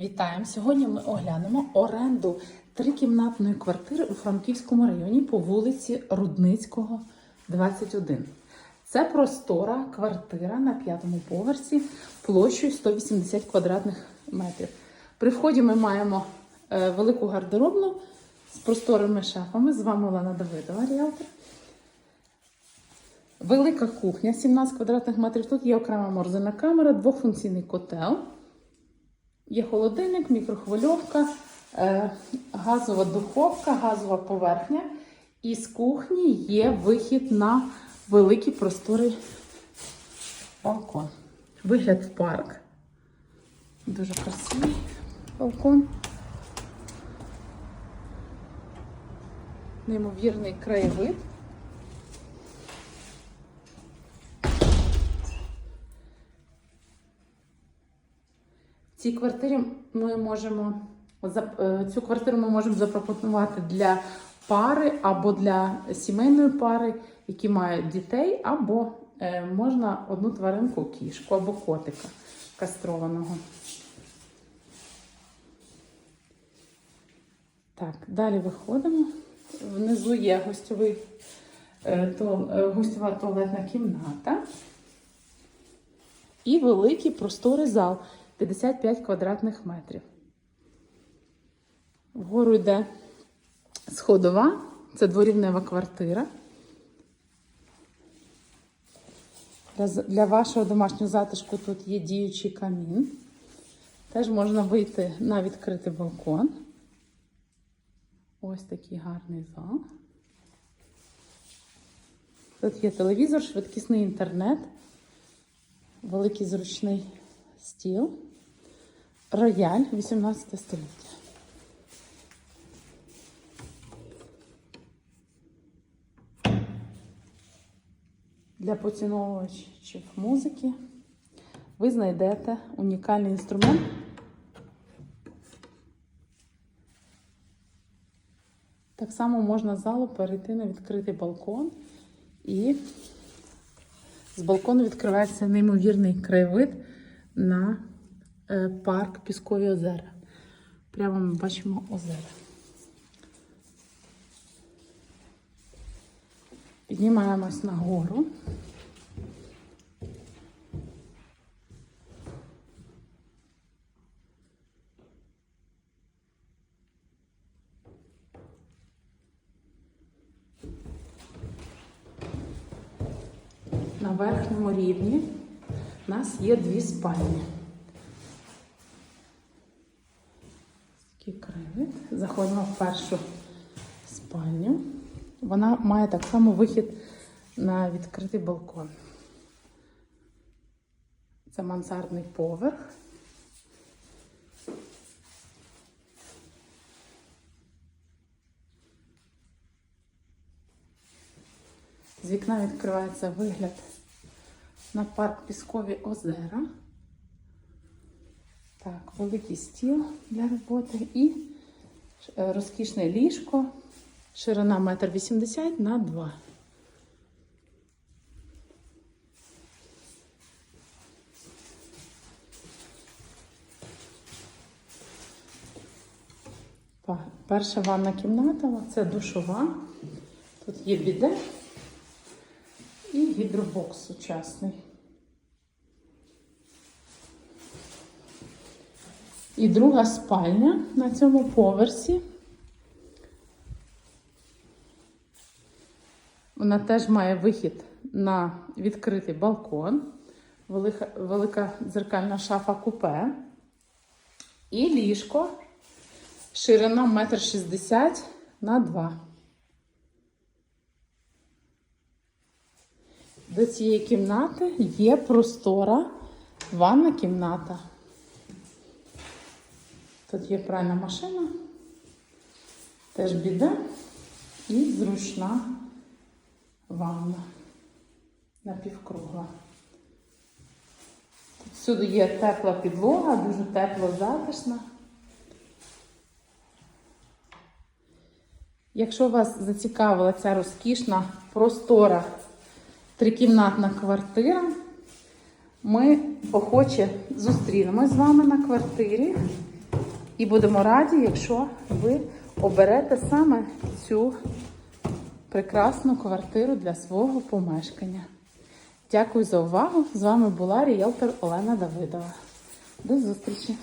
Вітаємо! Сьогодні ми оглянемо оренду трикімнатної квартири у Франківському районі по вулиці Рудницького, 21. Це простора квартира на п'ятому поверсі площею 180 квадратних метрів. При вході ми маємо е, велику гардеробну з просторими шафами. З вами Олена Давидова, ріалтор. Велика кухня 17 квадратних метрів. Тут є окрема морозильна камера, двохфункційний котел. Є холодильник, мікрохвильовка, е, газова духовка, газова поверхня. І з кухні є вихід на великий просторий балкон. Вигляд в парк. Дуже красивий балкон. Неймовірний краєвид. Цій квартирі ми можемо е, цю квартиру ми можемо запропонувати для пари або для сімейної пари, які мають дітей, або е, можна одну тваринку, кішку або котика кастрованого. Так, далі виходимо. Внизу є гостьовий, е, гостьова туалетна кімната. І великий просторий зал 55 квадратних метрів. Вгору йде сходова, це дворівнева квартира. Для, вашого домашнього затишку тут є діючий камін. Теж можна вийти на відкритий балкон. Ось такий гарний зал. Тут є телевізор, швидкісний інтернет, великий зручний стіл, рояль 18 століття. Для поціновувачів музики ви знайдете унікальний інструмент. Так само можна залу перейти на відкритий балкон і з балкону відкривається неймовірний краєвид на парк Піскові озера. Прямо ми бачимо озера. Піднімаємось нагору. На верхньому рівні у нас є дві спальні. Такий. Заходимо в першу спальню. Вона має так само вихід на відкритий балкон. Це мансардний поверх. З вікна відкривається вигляд на парк Піскові озера. Так, великий стіл для роботи і е, розкішне ліжко. Ширина 1,80 м на 2. Перша ванна кімната це душова. Тут є біде і гідробокс сучасний. І друга спальня на цьому поверсі. Вона теж має вихід на відкритий балкон, велика, велика дзеркальна шафа купе і ліжко. Ширина 1,60 м на 2. До цієї кімнати є простора ванна кімната. Тут є пральна машина, теж біде і зручна ванна напівкругла. Тут всюди є тепла підлога, дуже тепло затишна. Якщо вас зацікавила ця розкішна простора трикімнатна квартира, ми охоче зустрінемось з вами на квартирі І будемо раді, якщо ви оберете саме цю прекрасну квартиру для свого помешкання. Дякую за увагу. З вами була ріелтор Олена Давидова. До зустрічі!